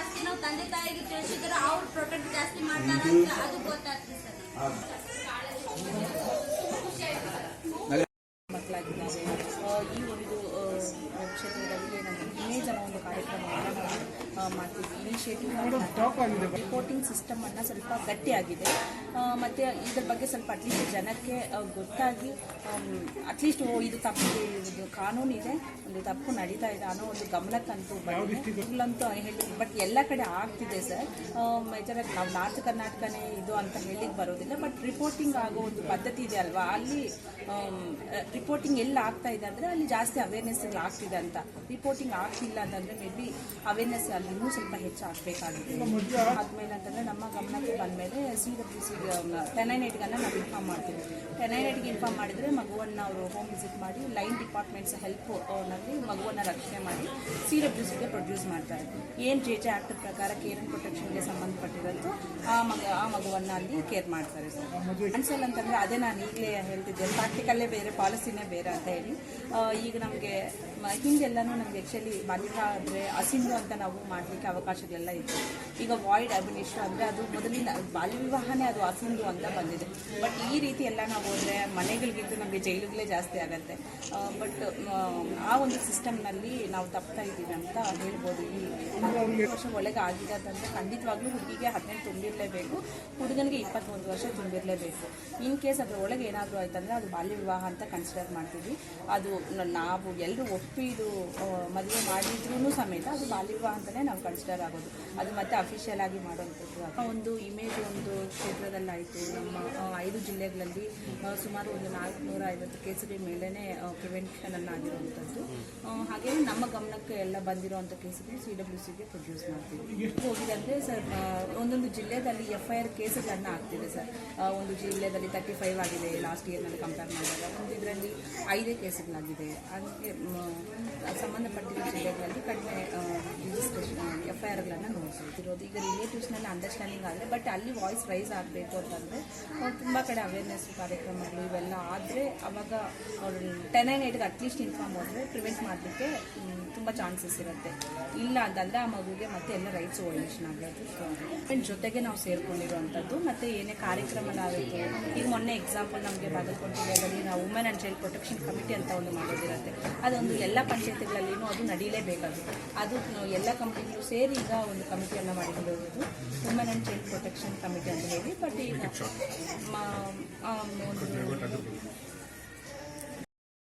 ತಂದೆ ತಾಯಿಗೆ ತಿಳಿಸಿದ್ರೆ ಅವ್ರು ಪ್ರೊಟೆಕ್ಟ್ ಜಾಸ್ತಿ ಮಾಡ್ತಾರ ಅಂತ ಅದು ಗೊತ್ತಾಗ್ತದೆ ಸರ್ ಮಕ್ಕಳಾಗಿದ್ದಾರೆ ಆ, ಈ ಒಂದು ಆ, ಕ್ಷೇತ್ರದಲ್ಲಿ ಏನಂದ್ರೆ ಇಮೇಜ್ ಅನ್ನೋ ಒಂದು ಕಾರ್ಯಕ್ರಮವನ್ನು ಮಾಡ್ತೀವಿ ಇನಿಷಿಯೇಟಿವ್ ರಿಪೋರ್ಟಿಂಗ್ ಸಿಸ್ಟಮ್ ಅನ್ನ ಸ್ವಲ್ಪ ಗಟ್ಟಿಯಾಗಿದೆ. ಮತ್ತು ಮತ್ತೆ ಇದ್ರ ಬಗ್ಗೆ ಸ್ವಲ್ಪ ಅಟ್ಲೀಸ್ಟ್ ಜನಕ್ಕೆ ಗೊತ್ತಾಗಿ ಅಟ್ಲೀಸ್ಟ್ ಇದು ತಪ್ಪು ಇದು ಕಾನೂನು ಇದೆ ಒಂದು ತಪ್ಪು ನಡೀತಾ ಇದೆ ಅನ್ನೋ ಒಂದು ಗಮನಕ್ಕಂತೂ ಇಲ್ಲಂತೂ ಹೇಳಿ ಬಟ್ ಎಲ್ಲ ಕಡೆ ಆಗ್ತಿದೆ ಸರ್. ಮೇಜರ್ ನಾವು ನಾರ್ತ್ ಕರ್ನಾಟಕನೇ ಇದು ಅಂತ ಹೇಳಿಕ್ ಬರೋದಿಲ್ಲ ಬಟ್ ರಿಪೋರ್ಟಿಂಗ್ ಆಗೋ ಒಂದು ಪದ್ಧತಿ ಇದೆ ಅಲ್ವಾ? ಅಲ್ಲಿ ರಿಪೋರ್ಟಿಂಗ್ ಎಲ್ಲಿ ಆಗ್ತಾ ಇದೆ ಅಂದ್ರೆ ಅಲ್ಲಿ ಜಾಸ್ತಿ ಅವೇರ್ನೆಸ್ ಆಗ್ತಿದೆ ಅಂತ. ರಿಪೋರ್ಟಿಂಗ್ ಆಗ್ತಿಲ್ಲ ಅಂತಂದ್ರೆ ಮೇ ಬಿ ಅವೇರ್ನೆಸ್ ಅಲ್ಲಿ ಇನ್ನೂ ಸ್ವಲ್ಪ ಹೆಚ್ಚು ಆಗ್ಬೇಕಾಗುತ್ತೆ ಆದ್ಮೇಲೆ ಅಂತಂದ್ರೆ ನಮ್ಮ ಗಮನಕ್ಕೆ ಬಂದ್ಮೇಲೆ C W C ten nine ಏಟ್ಗನ್ನ ನಾವು ಇನ್ಫಾರ್ಮ್ ಮಾಡ್ತೀವಿ. ಟೆನೈನ್ ಏಟ್ಗೆ ಇನ್ಫಾರ್ಮ್ ಮಾಡಿದ್ರೆ ಮಗುವನ್ನ ಅವರು ಹೋಮ್ ವಿಸಿಟ್ ಮಾಡಿ ಲೈನ್ ಡಿಪಾರ್ಟ್ಮೆಂಟ್ಸ್ ಹೆಲ್ಪ್ನಲ್ಲಿ ಮಗುವನ್ನ ರಕ್ಷಣೆ ಮಾಡಿ ಸಿ ಡಬ್ಲ್ಯೂ ಸಿಗೆ ಪ್ರೊಡ್ಯೂಸ್ ಮಾಡ್ತಾರೆ. ಏನು ಜೆ ಜೆ ಆಕ್ಟ್ ಪ್ರಕಾರ ಕೇರ್ ಅಂಡ್ ಪ್ರೊಟೆಕ್ಷನ್ಗೆ ಆ ಮಗ, ಆ ಮಗುವನ್ನ ಅಲ್ಲಿ ಕೇರ್ ಮಾಡ್ತಾರೆ. ಸರ್ ಅನ್ಸಲ್ ಅಂತಂದ್ರೆ ಅದೇ ನಾನು ಈಗಲೇ ಹೇಳ್ತಿದ್ದೆ ಪ್ರಾಕ್ಟಿಕಲ್ಲೇ ಬೇರೆ ಪಾಲಿಸಿನೇ ಬೇರೆ ಅಂತ ಹೇಳಿ. ಈಗ ನಮಗೆ ಹಿಂದೆಲ್ಲನೂ ನಮಗೆ ಆ್ಯಕ್ಚುಲಿ ಬಾಲ್ಯ ಅಂದರೆ ಅಸಿಂಧು ಅಂತ ನಾವು ಮಾಡಲಿಕ್ಕೆ ಅವಕಾಶಗಳೆಲ್ಲ ಇತ್ತು. ಈಗ ವಾಯ್ಡ್ ಅಭಿನಿಷ್ ಅಂದರೆ ಅದು ಮೊದಲಿನ ಬಾಲ್ಯ ವಿವಾಹನೇ ಅದು ಅಸಿಂಧು ಅಂತ ಬಂದಿದೆ. ಬಟ್ ಈ ರೀತಿ ಎಲ್ಲ ನಾವು ಹೋದರೆ ಮನೆಗಳಿಗಿಂತ ನಮಗೆ ಜೈಲುಗಳೇ ಜಾಸ್ತಿ ಆಗುತ್ತೆ. ಬಟ್ ಆ ಒಂದು ಸಿಸ್ಟಮ್ನಲ್ಲಿ ನಾವು ತಪ್ತಾ ಇದ್ದೀವಿ ಅಂತ ಹೇಳ್ಬೋದು. ಈ ವರ್ಷ ಒಳಗೆ ಆಗಿದೆ ಅಂತಂದರೆ ಖಂಡಿತವಾಗ್ಲೂ ಹುಡುಗಿಗೆ ಹದಿನೆಂಟು ತುಂಬಿರಲೇಬೇಕು ಹುಡುಗನಿಗೆ ಇಪ್ಪತ್ತೊಂದು ವರ್ಷ ತುಂಬಿರಲೇಬೇಕು. ಇನ್ ಕೇಸ್ ಅದ್ರ ಒಳಗೆ ಏನಾದರೂ ಆಯ್ತಂದ್ರೆ ಅದು ಬಾಲ್ಯ ವಿವಾಹ ಅಂತ ಕನ್ಸಿಡರ್ ಮಾಡ್ತೀವಿ. ಅದು ನಾವು ಎಲ್ಲರೂ ಒಪ್ಪಿ ಇದು ಆ, ಮದುವೆ ಮಾಡಿದ್ರೂ ಸಮೇತ ಅದು ಬಾಲ್ಯ ವಿವಾಹ ಅಂತಲೇ ನಾವು ಕನ್ಸಿಡರ್ ಆಗೋದು. ಅದು ಮತ್ತೆ ಅಫಿಷಿಯಲ್ ಆಗಿ ಮಾಡುವಂಥದ್ದು ಆ ಒಂದು ಇಮೇಜ್ ಒಂದು ಕ್ಷೇತ್ರದಲ್ಲಾಯಿತು. ನಮ್ಮ ಐದು ಜಿಲ್ಲೆಗಳಲ್ಲಿ ಸುಮಾರು ಒಂದು ನಾಲ್ಕುನೂರ ಐವತ್ತು ಕೇಸುಗಳ ಮೇಲೇ ಪ್ರಿವೆನ್ಷನ್ ಅನ್ನು ಆಗಿರುವಂಥದ್ದು ಆ, ಹಾಗೆ ನಮ್ಮ ಗಮನಕ್ಕೆ ಎಲ್ಲ ಬಂದಿರುವಂಥ ಕೇಸುಗಳು ಸಿ ಡಬ್ಲ್ಯೂ ಸಿಗೆ ಪ್ರೊಡ್ಯೂಸ್ ಮಾಡ್ತೀವಿ. ಎಷ್ಟು ಹೋಗಿದೆ ಅಂದರೆ ಸರ್ ಒಂದೊಂದು ಜಿಲ್ಲೆದಲ್ಲಿ ಎಫ್ ಐ ಆರ್ ಕೇಸುಗಳನ್ನ ಆಗ್ತಿದೆ ಸರ್ ಒಂದು ಜಿಲ್ಲೆಯಲ್ಲಿ ತರ್ಟಿ ಫೈವ್ ಆಗಿದೆ ಲಾಸ್ಟ್ ಇಯರ್ನಲ್ಲಿ ಕಂಪೇರ್ ಮಾಡಿದಾಗ. ಒಂದು ಇದರಲ್ಲಿ ಐದೇ ಕೇಸುಗಳಾಗಿದೆ ಹಾಗೆ ಸಂಬಂಧಪಟ್ಟಿರುವ ಸಂಬಂಧಪಟ್ಟಿರೋ ಜಿಲ್ಲೆಗಳಲ್ಲಿ ಕಡಿಮೆ ರಿಜಿಸ್ಟ್ರೇಷನ್ ಎಫ್ ಐ ಆರ್ಗಳನ್ನು ನೋಡ್ತಿರೋದು ಈಗ ರಿಲೇಟಿವ್ಸ್ನಲ್ಲಿ ಅಂಡರ್ಸ್ಟ್ಯಾಂಡಿಂಗ್ ಆದರೆ ಬಟ್ ಅಲ್ಲಿ ವಾಯ್ಸ್ ರೈಸ್ ಆಗಬೇಕು ಅಂತಂದರೆ ತುಂಬ ಕಡೆ ಅವೇರ್ನೆಸ್ ಕಾರ್ಯಕ್ರಮಗಳು ಇವೆಲ್ಲ ಆದರೆ, ಅವಾಗ ಅವರು ಟೆನ್ ಆ್ಯಂಡ್ ಏಟ್ಗೆ ಅಟ್ಲೀಸ್ಟ್ ಇನ್ಫಾರ್ಮ್ ಹೋದರೆ ಪ್ರಿವೆಂಟ್ ಮಾಡಲಿಕ್ಕೆ ತುಂಬ ಚಾನ್ಸಸ್ ಇರುತ್ತೆ. ಇಲ್ಲ ಅಂತಂದರೆ ಆ ಮಗುಗೆ ಮತ್ತೆ ಎಲ್ಲ ರೈಟ್ಸ್ ಓಲ್ಡೇಷನ್ ಆಗಬೇಕು. ಜೊತೆಗೆ ನಾವು ಸೇರ್ಕೊಂಡಿರುವಂಥದ್ದು. ಮತ್ತು ಏನೇ ಕಾರ್ಯಕ್ರಮಗಳಾಗುತ್ತೆ ಈಗ ಮೊನ್ನೆ ಎಕ್ಸಾಂಪಲ್ ನಮಗೆ ಬಾಗಲಕೋಟೆ ಜಿಲ್ಲೆಯಲ್ಲಿ ನಾವು women and child protection committee ಅಂತ ಒಂದು ಮಾಡೋದಿರುತ್ತೆ ಅದೊಂದು ಎಲ್ಲ ಪಂಚಾಯತಿಗಳಲ್ಲಿನೂ ಅದು ನಡೀಲೇಬೇಕದು ಅದು ಎಲ್ಲ ಕಂಪ್ನಿಗಳು ಸೇರಿ ಈಗ ಒಂದು ಕಮಿಟಿಯನ್ನು ಮಾಡಿಕೊಂಡಿರೋದು women and child protection committee ಅಂತ ಹೇಳಿ ಬಟ್ ಈಗ ಒಂದು